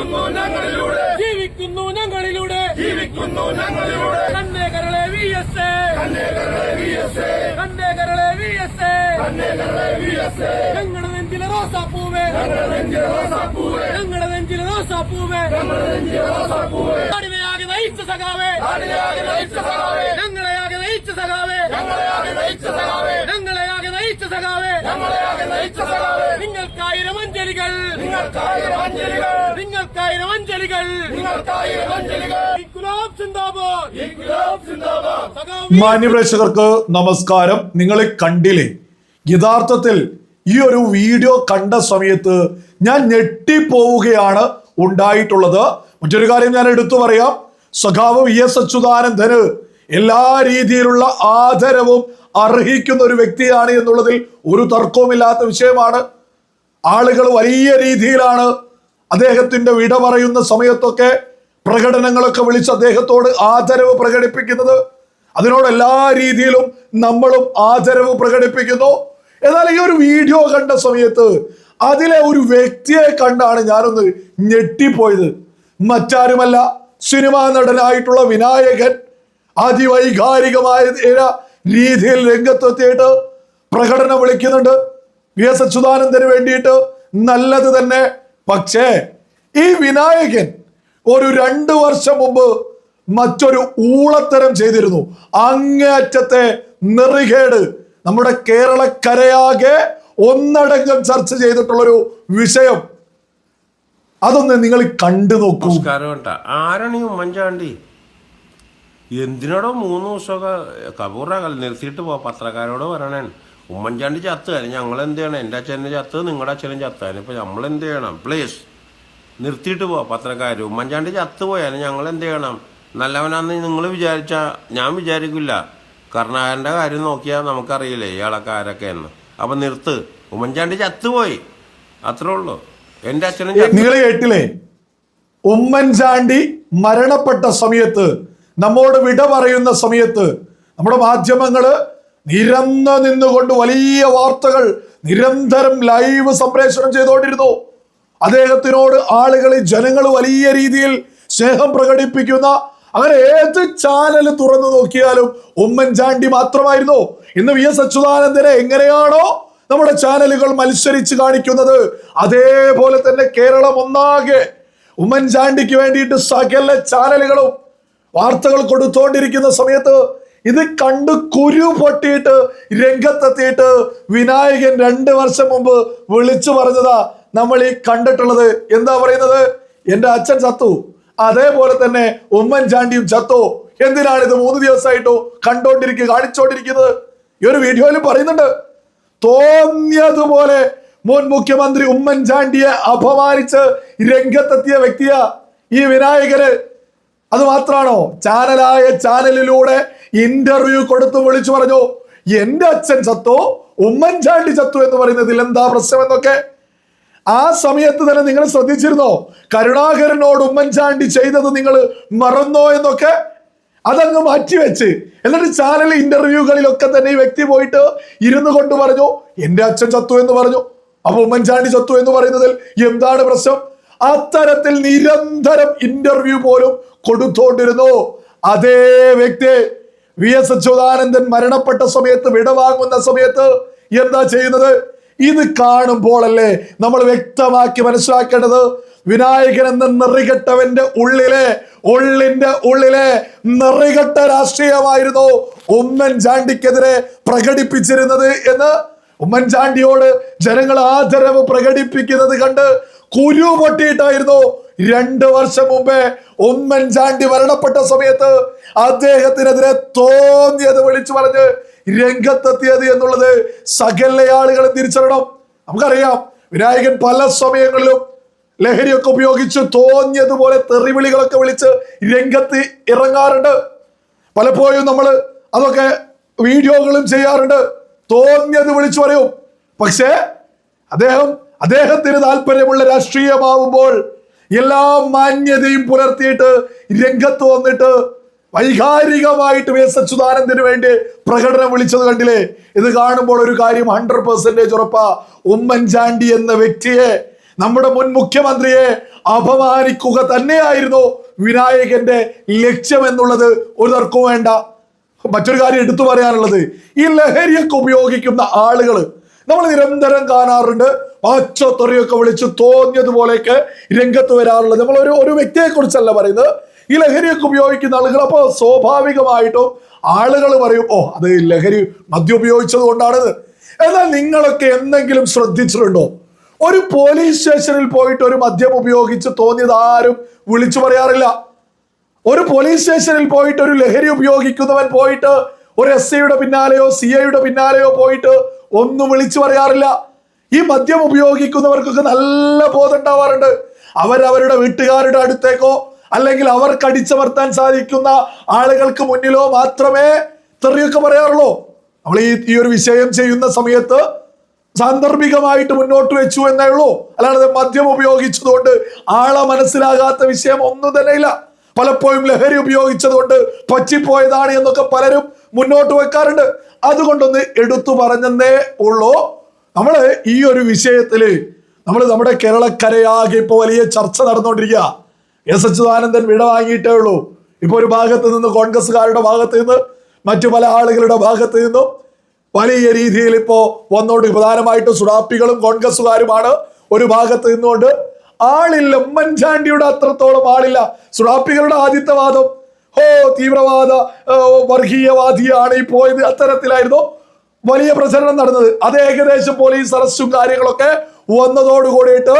ജീവിക്കുന്നു ഞങ്ങളിലൂടെ ജീവിക്കുന്നു ഞങ്ങളിലൂടെ ജീവിക്കുന്നു ഞങ്ങളിലൂടെ കണ്ണേ കരളെ വി എസ് എ കന്യകരുടെ വി എസ് എ കണ്ണേ കരളെ വി എസ് എ കന്യകരുടെ വി എസ് എ ഞങ്ങളുടെ നെഞ്ചിലെ റോസാപ്പൂവേ. ഞങ്ങളുടെ നെഞ്ചിലെ റോസാപ്പൂവേ. ഞങ്ങളുടെ നെഞ്ചിലെ റോസാപ്പൂവേ. ഞങ്ങളുടെ നെഞ്ചിലെ റോസാപ്പൂവേ. നാടിനെയാകെ നയിച്ച സഖാവേ. നാടിനെയാകെ നയിച്ച സഖാവേ. ഞങ്ങളെയാകെ നയിച്ച സഖാവേ ഞങ്ങളെയാകെ നയിച്ച സഖാവേ ഞങ്ങളെയാകെ നയിച്ച സഖാവേ ഞങ്ങളെയാകെ നയിച്ച സഖാവേ നിങ്ങൾക്കായിരം അഞ്ജലികൾ. നിങ്ങൾക്കായിരം അഞ്ജലികൾ. നിങ്ങൾക്കായിരം അഞ്ജലികൾ. നിങ്ങൾക്കായിരം അഞ്ജലികൾ. ഗുലാബ് സിന്ദാബാദ്. ഇൻക്ലാബ് സിന്ദാബാദ്. മാന്യപ്രേക്ഷകർക്ക് നമസ്കാരം. നിങ്ങളെ കണ്ടില്ലേ? യഥാർത്ഥത്തിൽ ഈ ഒരു വീഡിയോ കണ്ട സമയത്ത് ഞാൻ ഞെട്ടിപ്പോവുകയാണ് ഉണ്ടായിട്ടുള്ളത്. മറ്റൊരു കാര്യം ഞാൻ എടുത്തു പറയാം. സഖാവ് വി എസ് അച്യുതാനന്ദന് എല്ലാ രീതിയിലുള്ള ആദരവും അർഹിക്കുന്ന ഒരു വ്യക്തിയാണ് എന്നുള്ളതിൽ ഒരു തർക്കവുമില്ലാത്ത വിഷയമാണ്. ആളുകൾ വലിയ രീതിയിലാണ് അദ്ദേഹത്തിന്റെ വിട പറയുന്ന സമയത്തൊക്കെ പ്രകടനങ്ങളൊക്കെ വിളിച്ച് അദ്ദേഹത്തോട് ആദരവ് പ്രകടിപ്പിക്കുന്നത്. അതിനോട് എല്ലാ രീതിയിലും നമ്മളും ആദരവ് പ്രകടിപ്പിക്കുന്നു. എന്നാൽ ഈ ഒരു വീഡിയോ കണ്ട സമയത്ത് അതിലെ ഒരു വ്യക്തിയെ കണ്ടാണ് ഞാനൊന്ന് ഞെട്ടിപ്പോയത്. മറ്റാരുമല്ല സിനിമാ നടനായിട്ടുള്ള വിനായകൻ അതിവൈകാരികമായ രീതിയിൽ രംഗത്തെത്തിയിട്ട് പ്രകടനം വിളിക്കുന്നുണ്ട്. വി എസ് അച്യുതാനന്ദന് വേണ്ടിയിട്ട് നല്ലത് തന്നെ. പക്ഷേ ഈ വിനായകൻ ഒരു രണ്ട് വർഷം മുമ്പ് മറ്റൊരു ഊളത്തരം ചെയ്തിരുന്നു. അങ്ങേയറ്റത്തെ നെറികേട് നമ്മുടെ കേരളക്കരയാകെ ഒന്നടങ്കം ചർച്ച ചെയ്തിട്ടുള്ളൊരു വിഷയം. അതൊന്ന് നിങ്ങൾ കണ്ടു നോക്കൂ. ആരാണ് ഈ എന്തിനാടോ മൂന്ന് ദിവസമൊക്കെ കബൂറകൽ നിർത്തിയിട്ട് പോ പത്രക്കാരോട് പറയണേ. ഉമ്മൻചാണ്ടി ചത്ത്. ഞങ്ങൾ എന്ത് ചെയ്യണം എന്റെ അച്ഛന്റെ ചത്ത് നിങ്ങളുടെ അച്ഛനും ചത്ത്. ഇപ്പം നമ്മൾ എന്ത് ചെയ്യണം? പ്ലീസ് നിർത്തിയിട്ട് പോ പത്രക്കാർ ഉമ്മൻചാണ്ടി ചത്ത് പോയാൽ ഞങ്ങൾ എന്ത് ചെയ്യണം? നല്ലവനാന്ന് നിങ്ങൾ വിചാരിച്ച ഞാൻ വിചാരിക്കില്ല. കർണാകരന്റെ കാര്യം നോക്കിയാൽ നമുക്കറിയില്ലേ ഇയാളൊക്കെ ആരൊക്കെയെന്ന് അപ്പം നിർത്ത്. ഉമ്മൻചാണ്ടി ചത്തുപോയി അത്രേ ഉള്ളൂ. എന്റെ അച്ഛനും നിങ്ങൾ കേട്ടില്ലേ? ഉമ്മൻചാണ്ടി മരണപ്പെട്ട സമയത്ത് നമ്മോട് വിട പറയുന്ന സമയത്ത് നമ്മുടെ മാധ്യമങ്ങൾ നിരന്ന് നിന്നുകൊണ്ട് വലിയ വാർത്തകൾ നിരന്തരം ലൈവ് സംപ്രേഷണം ചെയ്തുകൊണ്ടിരുന്നു. അദ്ദേഹത്തിനോട് ആളുകൾ ജനങ്ങൾ വലിയ രീതിയിൽ സ്നേഹം പ്രകടിപ്പിക്കുന്ന അങ്ങനെ ഏത് ചാനൽ തുറന്നു നോക്കിയാലും ഉമ്മൻചാണ്ടി മാത്രമായിരുന്നു. ഇന്ന് വി എസ് അച്യുതാനന്ദനെ എങ്ങനെയാണോ നമ്മുടെ ചാനലുകൾ മത്സരിച്ച് കാണിക്കുന്നത്. അതേപോലെ തന്നെ കേരളം ഒന്നാകെ. ഉമ്മൻചാണ്ടിക്ക് വേണ്ടിയിട്ട് സകല ചാനലുകളും വാർത്തകൾ കൊടുത്തോണ്ടിരിക്കുന്ന സമയത്ത് ഇത് കണ്ട് കുരു പൊട്ടിയിട്ട് രംഗത്തെത്തിയിട്ട് വിനായകൻ രണ്ട് വർഷം മുമ്പ് വിളിച്ചു പറഞ്ഞതാ നമ്മൾ ഈ കണ്ടിട്ടുള്ളത്. എന്താ പറയുന്നത്? എന്റെ അച്ഛൻ ചത്തു. അതേപോലെ തന്നെ ഉമ്മൻചാണ്ടിയും ചത്തു. എന്തിനാണ് ഇത് മൂന്ന് ദിവസമായിട്ടോ കണ്ടോണ്ടിരിക്കുക കാണിച്ചോണ്ടിരിക്കുന്നത്? ഈ ഒരു വീഡിയോയിൽ പറയുന്നുണ്ട്. തോന്നിയതുപോലെ മുൻ മുഖ്യമന്ത്രി ഉമ്മൻചാണ്ടിയെ അപമാനിച്ച് രംഗത്തെത്തിയ വ്യക്തിയാ ഈ വിനായകര് അത് മാത്രാണോ ചാനലായ ചാനലിലൂടെ ഇന്റർവ്യൂ കൊടുത്തു വിളിച്ചു പറഞ്ഞു എന്റെ അച്ഛൻ ചത്തോ? ഉമ്മൻചാണ്ടി ചത്തു എന്ന് പറയുന്നതിൽ എന്താ പ്രശ്നം എന്നൊക്കെ? ആ സമയത്ത് തന്നെ നിങ്ങൾ ശ്രദ്ധിച്ചിരുന്നോ? കരുണാകരനോട് ഉമ്മൻചാണ്ടി ചെയ്തത് നിങ്ങൾ മറന്നോ എന്നൊക്കെ? അതങ്ങ് മാറ്റിവെച്ച്. എന്നിട്ട് ചാനൽ ഇന്റർവ്യൂകളിലൊക്കെ തന്നെ ഈ വ്യക്തി പോയിട്ട് ഇരുന്നു കൊണ്ട് പറഞ്ഞു എന്റെ അച്ഛൻ ചത്തു എന്ന് പറഞ്ഞു. അപ്പൊ ഉമ്മൻചാണ്ടി ചത്തു എന്ന് പറയുന്നതിൽ എന്താണ് പ്രശ്നം? അത്തരത്തിൽ നിരന്തരം ഇന്റർവ്യൂ പോലും കൊടുത്തോണ്ടിരുന്നു. അതേ വ്യക്തി വി എസ് അച്യുതാനന്ദൻ മരണപ്പെട്ട സമയത്ത് വിടവാങ്ങുന്ന സമയത്ത് എന്താ ചെയ്യുന്നത്? ഇത് കാണുമ്പോഴല്ലേ നമ്മൾ വ്യക്തമാക്കി മനസ്സിലാക്കേണ്ടത്. വിനായകൻ എന്ന നിറികെട്ടവന്റെ ഉള്ളിലെ ഉള്ളിന്റെ ഉള്ളിലെ നിറികെട്ട രാഷ്ട്രീയമായിരുന്നു ഉമ്മൻചാണ്ടിക്കെതിരെ പ്രകടിപ്പിച്ചിരുന്നത് എന്ന് ഉമ്മൻചാണ്ടിയോട് ജനങ്ങൾ ആദരവ് പ്രകടിപ്പിക്കുന്നത് കണ്ട് കുരു പൊട്ടിയിട്ടായിരുന്നു രണ്ട് വർഷം മുമ്പേ ഉമ്മൻചാണ്ടി മരണപ്പെട്ട സമയത്ത് അദ്ദേഹത്തിനെതിരെ തോന്നിയത് വിളിച്ചു പറഞ്ഞ് രംഗത്തെത്തിയത് എന്നുള്ളത് സകല തിരിച്ചറിയണം. നമുക്കറിയാം വിനായകൻ പല സമയങ്ങളിലും ലഹരിയൊക്കെ ഉപയോഗിച്ച് തോന്നിയതുപോലെ തെറിവിളികളൊക്കെ വിളിച്ച് രംഗത്ത് ഇറങ്ങാറുണ്ട്. പലപ്പോഴും നമ്മൾ അതൊക്കെ വീഡിയോകളും ചെയ്യാറുണ്ട്. തോന്നിയത് വിളിച്ചു പറയും. പക്ഷേ അദ്ദേഹം അദ്ദേഹത്തിന് താല്പര്യമുള്ള രാഷ്ട്രീയമാവുമ്പോൾ എല്ലാ മാന്യതയും പുലർത്തിയിട്ട് രംഗത്ത് വന്നിട്ട് വൈകാരികമായിട്ട് വി എസ് അച്യുതാനന്ദന് വേണ്ടി പ്രകടനം വിളിച്ചത് കണ്ടില്ലേ? ഇത് കാണുമ്പോൾ ഒരു കാര്യം ഹൺഡ്രഡ് പെർസെന്റേജ് ഉറപ്പാ. ഉമ്മൻചാണ്ടി എന്ന വ്യക്തിയെ നമ്മുടെ മുൻ മുഖ്യമന്ത്രിയെ അപമാനിക്കുക തന്നെയായിരുന്നു വിനായകന്റെ ലക്ഷ്യം എന്നുള്ളത് ഒരു തർക്കവും വേണ്ട. മറ്റൊരു കാര്യം എടുത്തു പറയാനുള്ളത് ഈ ലഹരിയൊക്കെ ഉപയോഗിക്കുന്ന ആളുകൾ നമ്മൾ നിരന്തരം കാണാറുണ്ട് പാച്ചത്തൊറിയൊക്കെ വിളിച്ച് തോന്നിയതുപോലെയൊക്കെ രംഗത്ത് വരാറുള്ളത്. നമ്മൾ ഒരു ഒരു വ്യക്തിയെ കുറിച്ചല്ല പറയുന്നത്. ഈ ലഹരിയൊക്കെ ഉപയോഗിക്കുന്ന ആളുകൾ അപ്പോൾ സ്വാഭാവികമായിട്ടും ആളുകൾ പറയും ഓ അത് ലഹരി മദ്യം ഉപയോഗിച്ചത് കൊണ്ടാണിത്. എന്നാൽ നിങ്ങളൊക്കെ എന്തെങ്കിലും ശ്രദ്ധിച്ചിട്ടുണ്ടോ? ഒരു പോലീസ് സ്റ്റേഷനിൽ പോയിട്ട് ഒരു മദ്യം ഉപയോഗിച്ച് തോന്നിയത് ആരും വിളിച്ചു പറയാറില്ല. ഒരു പോലീസ് സ്റ്റേഷനിൽ പോയിട്ട് ഒരു ലഹരി ഉപയോഗിക്കുന്നവൻ പോയിട്ട് ഒരു എസ് ഐയുടെ പിന്നാലെയോ സി ഐയുടെ പിന്നാലെയോ പോയിട്ട് ഒന്നും വിളിച്ചു പറയാറില്ല. ഈ മദ്യം ഉപയോഗിക്കുന്നവർക്കൊക്കെ നല്ല ബോധം ഉണ്ടാവാറുണ്ട്. അവരവരുടെ വീട്ടുകാരുടെ അടുത്തേക്കോ അല്ലെങ്കിൽ അവർക്ക് അടിച്ചമർത്താൻ സാധിക്കുന്ന ആളുകൾക്ക് മുന്നിലോ മാത്രമേ തെറിയൊക്കെ പറയാറുള്ളൂ. നമ്മൾ ഈ ഈ ഒരു വിഷയം ചെയ്യുന്ന സമയത്ത് സാന്ദർഭികമായിട്ട് മുന്നോട്ട് വെച്ചു എന്നേ ഉള്ളൂ. അല്ലാതെ മദ്യം ഉപയോഗിച്ചതുകൊണ്ട് ആളെ മനസ്സിലാകാത്ത വിഷയം ഒന്നും തന്നെ ഇല്ല പലപ്പോഴും ലഹരി ഉപയോഗിച്ചതുകൊണ്ട് പറ്റിപ്പോയതാണ് എന്നൊക്കെ പലരും മുന്നോട്ട് വെക്കാറുണ്ട്. അതുകൊണ്ടൊന്ന് എടുത്തു പറഞ്ഞെന്നേ ഉള്ളൂ. നമ്മൾ ഈ ഒരു വിഷയത്തിൽ നമ്മൾ നമ്മുടെ കേരളക്കരയാകെ ഇപ്പൊ വലിയ ചർച്ച നടന്നുകൊണ്ടിരിക്കുക. എസ് അച്യുതാനന്ദൻ വിട വാങ്ങിയിട്ടേ ഉള്ളൂ. ഇപ്പൊ ഒരു ഭാഗത്ത് നിന്ന് കോൺഗ്രസ്സുകാരുടെ ഭാഗത്ത് നിന്ന് മറ്റു പല ആളുകളുടെ ഭാഗത്ത് നിന്നും വലിയ രീതിയിൽ ഇപ്പോ വന്നുകൊണ്ട് പ്രധാനമായിട്ടും സുഡാപ്പികളും കോൺഗ്രസ്സുകാരുമാണ് ഒരു ഭാഗത്ത് നിന്നുകൊണ്ട്. ആളില്ല ഉമ്മൻചാണ്ടിയുടെ അത്രത്തോളം ആളില്ല. സുഡാപ്പികളുടെ ആദ്യത്തെ വാദം ഓ തീവ്രവാദ വർഗീയവാദിയാണ് ഈ പോയത്. അത്തരത്തിലായിരുന്നു വലിയ പ്രചരണം നടന്നത്. അത് ഏകദേശം പോലീസ് അറസ്റ്റും കാര്യങ്ങളൊക്കെ വന്നതോടുകൂടിയിട്ട്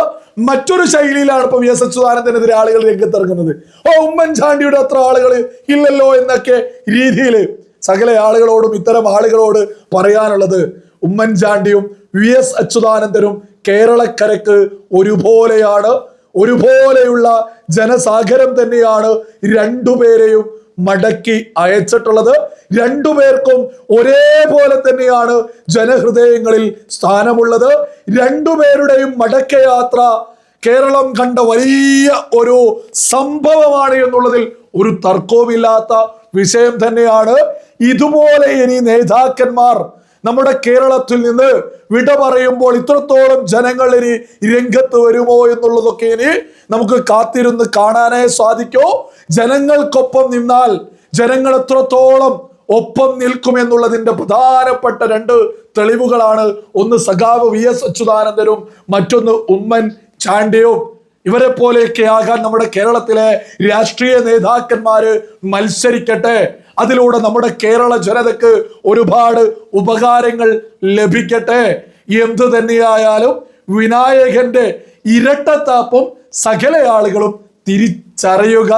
മറ്റൊരു ശൈലിയിലാണ് ഇപ്പൊ വി എസ് അച്യുതാനന്ദനെതിരെ ആളുകൾ രംഗത്തിറങ്ങുന്നത്. ഓ ഉമ്മൻചാണ്ടിയുടെ അത്ര ആളുകൾ ഇല്ലല്ലോ എന്നൊക്കെ രീതിയിൽ സകല ആളുകളോടും ഇത്തരം ആളുകളോട് പറയാനുള്ളത് ഉമ്മൻചാണ്ടിയും വി എസ് അച്യുതാനന്ദനും കേരളക്കരക്ക് ഒരുപോലെയാണ് ഒരുപോലെയുള്ള ജനസാഗരം തന്നെയാണ് രണ്ടുപേരെയും മടക്കി അയച്ചിട്ടുള്ളത്. രണ്ടുപേർക്കും ഒരേപോലെ തന്നെയാണ് ജനഹൃദയങ്ങളിൽ സ്ഥാനമുള്ളത്. രണ്ടുപേരുടെയും മടക്കയാത്ര കേരളം കണ്ട വലിയ ഒരു സംഭവമാണ് എന്നുള്ളതിൽ ഒരു തർക്കവുമില്ലാത്ത വിഷയം തന്നെയാണ്. ഇതുപോലെ ഇനി നേതാക്കന്മാർ നമ്മുടെ കേരളത്തിൽ നിന്ന് വിട പറയുമ്പോൾ ഇത്രത്തോളം ജനങ്ങൾ ഇനി രംഗത്ത് വരുമോ എന്നുള്ളതൊക്കെ ഇനി നമുക്ക് കാത്തിരുന്ന് കാണാനേ സാധിക്കൂ. ജനങ്ങൾക്കൊപ്പം നിന്നാൽ ജനങ്ങൾ എത്രത്തോളം ഒപ്പം നിൽക്കും എന്നുള്ളതിന്റെ പ്രധാനപ്പെട്ട രണ്ട് തെളിവുകളാണ്. ഒന്ന് സഖാവ് വി എസ് അച്യുതാനന്ദനും മറ്റൊന്ന് ഉമ്മൻ ചാണ്ടിയും. ഇവരെ പോലെയൊക്കെ ആകാൻ നമ്മുടെ കേരളത്തിലെ രാഷ്ട്രീയ നേതാക്കന്മാര് മത്സരിക്കട്ടെ. അതിലൂടെ നമ്മുടെ കേരള ജനതക്ക് ഒരുപാട് ഉപകാരങ്ങൾ ലഭിക്കട്ടെ. എന്തു തന്നെയായാലും വിനായകന്റെ ഇരട്ടത്താപ്പും സകല ആളുകളും തിരിച്ചറിയുക.